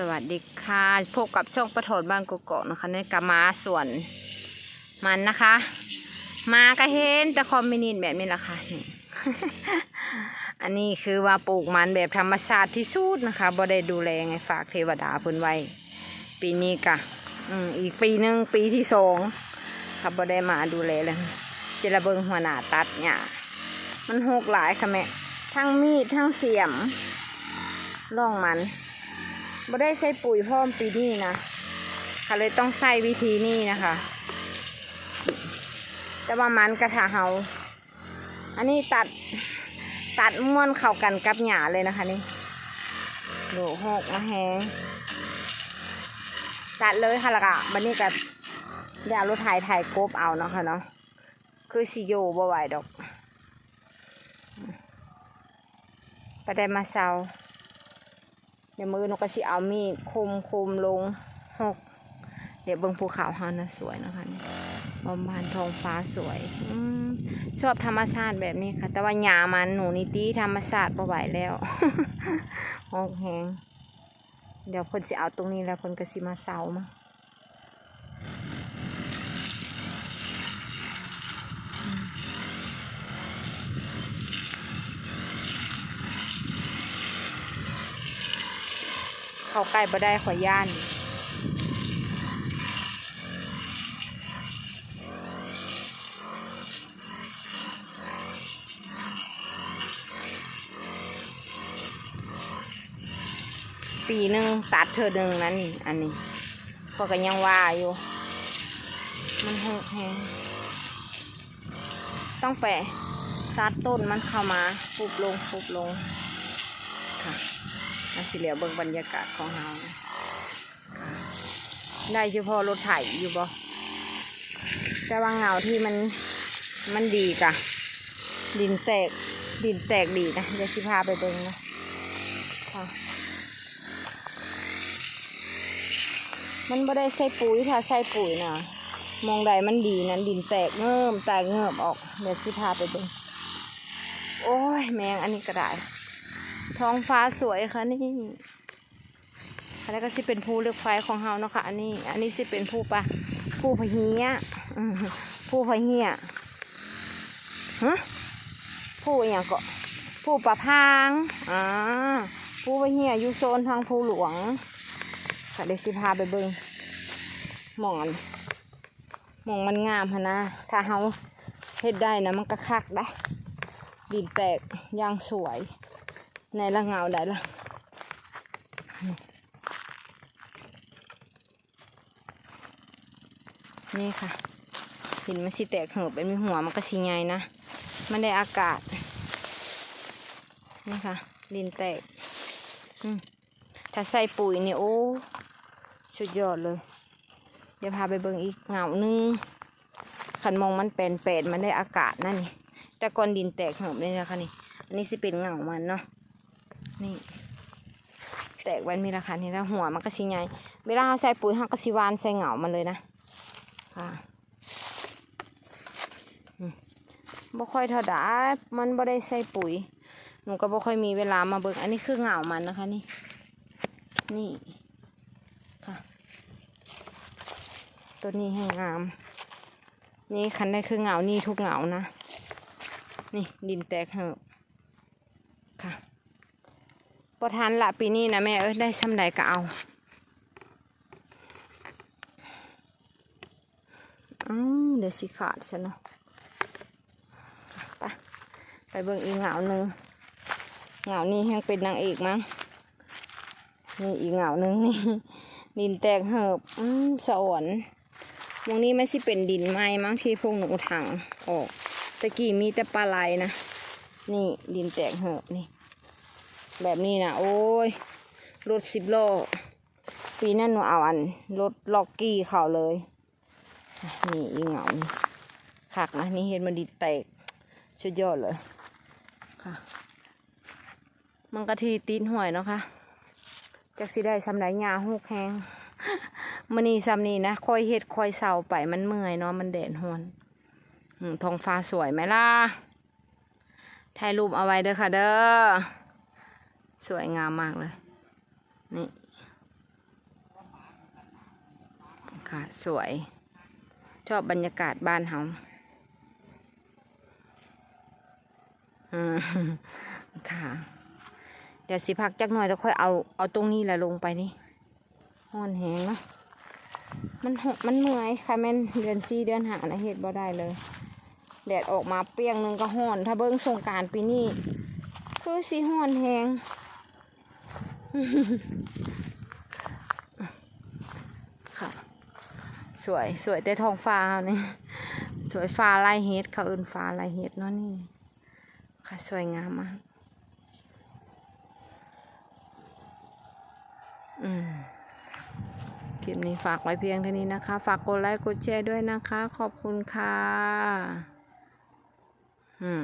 สวัสดีค่ะพบกับช่องประถดบ้านกกอกนะคะในกามาส่วนมันนะคะ มากระเห็นแต่คอมมินินแบบนี้ละค่ะนี่อันนี้คือว่าปลูกมันแบบธรรมชาติที่สุดนะคะบ่ได้ดูแลไงฝากเทวดาพิ่นไว้ ปีนี้กะอีกปีหนึ่งปีที่สองค่ะบ่ได้มาดูแลเลยเจระเบิงหัวหน้าตัดเนี่ยมันหกหลายค่ะแม่ทั้งมีดทั้งเสียมล่องมัน ไม่ได้ใช้ปุ๋ยพิ่มปีนี้นะค่ะเลยต้องใช้วิธีนี้นะคะ แต่ว่ามันกระถาเฮาอันนี้ตัดตัดม้วนเข้ากันกับหญ้าเลยนะคะนี่โหหกมาแหงตัดเลยค่ะละกะบันนี้กับเดี๋ยวเอารถไถไถกบเอาเนาะค่ะเนาะคือสิโยบ่ไหวดอกไปได้มาเซา เดี๋ยวมือนกกระสีเอามีดคมคมลงหกเดี๋ยวเบิ้งภูเขาเฮานะสวยนะคะนี่บอมบานทองฟ้าสวยอมชอบธรรมชาติแบบนี้ค่ะ แต่ว่าหยามันหนูนิตี้ธรรมชาติประไหวแล้วหอกแหงเดี๋ยวคนสิเอาตรงนี้แล้วคนกระสีมาเซามา เข้าใกล้บ่ได้ขอยย่านปีหนึ่งตัดเธอหนึ่งนั่นนี่อันนี้พอก็ยังว่าอยู่ มันหกแหงต้องไปตัดต้นมันเข้ามาปุบลงปุบลงค่ะ อันสิเหลียวเบิ่งบรรยากาศของเราได้เฉพาะรถไถอยู่บ่แต่ว่าเงาที่มันมันดีกะ ดินแตกดินแตกดีนะเดี๋ยวสิพาไปเบิ่งนะมันไม่ได้ใส่ปุ๋ยถ้าใส่ปุ๋ยนะมองใดมันดีนั้นดินแตกเงิมแตกเงิบออกเดี๋ยวสิพาไปดูโอ้ยแมงอันนี้ก็ได้ ท้องฟ้าสวยค่ะนี่อันนี้ก็สิเป็นผู้เลือกไฟของเฮาเนาะค่ะอันนี้ อันนี้สิเป็นผู้ปะผู้พะเฮียผู้พะเฮียฮะผู้อย่างก็ผู้ปะพางอ่าผู้พะเฮียอยู่โซนทางภูหลวงค่ะเดี๋ยวสิพาไปเบิงหมอนหมองมันงามฮะนะ ถ้าเฮาเฮ็ดได้นะมันก็คักได้ ดินแตกย่างสวย ในละเงาได้ละนี่ค่ะหินมันสิแตกเหือบเป็นมีหัวมันก็สิใหญ่นะ มันได้อากาศ นี่ค่ะ ดินแตกถ้าใส่ปุ๋ยนี่โอ้สุดยอดเลย เดี๋ยวพาไปเบิ่งอีกเหงาหนึ่งขันมองมันเป็นเป็ดมันได้อากาศนั่นนี่แต่ก่อนดินแตกเหิบเลยนะคะนี่ อันนี้สิเป็นเหงามันเนาะ นี่ แตกไว้มีราคานี่แล้วหัวมันก็สิใหญ่เวลาเราใส่ปุ๋ยเราก็สิวานใส่เหงามันเลยนะค่ะบ่ค่อยเท่าดามันบ่ได้ใส่ปุ๋ย หนูก็บ่ค่อยมีเวลามาเบิ่งอันนี้คือเหงามันนะคะนี่ นี่ค่ะ ตัวนี้ให้งาม นี่คันได้คือเหงานี่ทุกเหงานะ นี่ดินแตกเหิบค่ะ พอทันละปีนี้นะแม่เอ้ยได้ช่ำใดก็เอาอืมเดี๋ยวสิขาดฉันเนาะไปไปเบิ่งอีกเหงาหนึ่งเหงานี่ยังเป็นนางเอกมั้งนี่อีกเหงาหนึ่งนี่ดินแตกเหิบอืมสวรรค์มองนี้ไม่ใช่เป็นดินไม้มั้งที่พวกหนูถังออกตะกี้มีแต่ปลาไหลนะนี่ดินแตกเหิบนี่ แบบนี้นะโอ้ยรถสิบล้อปีนั้นหนูเอาอันรถล็อกกี้เขาเลยนี่อีเหงานี่คักนะนี่เห็นมันดิแตกชุดยอดเลยค่ะ มันกะทีตีนห่วยเนาะค่ะจักสิได้สำไรหญ้าฮูกแหงมันนี่ซ้ำนี่นะคอยเฮ็ดคอยเศร้าไปมันเมื่อยเนาะมันแดดฮอนท้องฟ้าสวยไหมล่ะถ่ายรูปเอาไว้เด้อค่ะเด้อ สวยงามมากเลย นี่ ค่ะ สวย ชอบบรรยากาศบ้านเฮาอืมค่ะ เดี๋ยวสิพักจักหน่อยแล้วค่อยเอา เอาตรงนี้แหละลงไปนี่ห้อนแหงเนาะมันหกมันเมื่อยค่ะแม่นเดือนสี่เดือนหานะเฮ็ดบ่ได้เลย แดดออกมาเปรียงนึงก็ห้อน ถ้าเบิ้งสงการปีนี้คือสีห้อนแหง ค่ะ สวยสวยแต่ท้องฟ้าเนี่ยสวยฟ้าลายเฮ็ดเขาเอิ้นฟ้าลายเฮ็ดเนาะนี่ ค่ะสวยงามมากอืมคลิปนี้ฝากไว้เพียงเท่านี้นะคะ ฝากกดไลค์กดแชร์ด้วยนะคะ ขอบคุณค่ะ อืม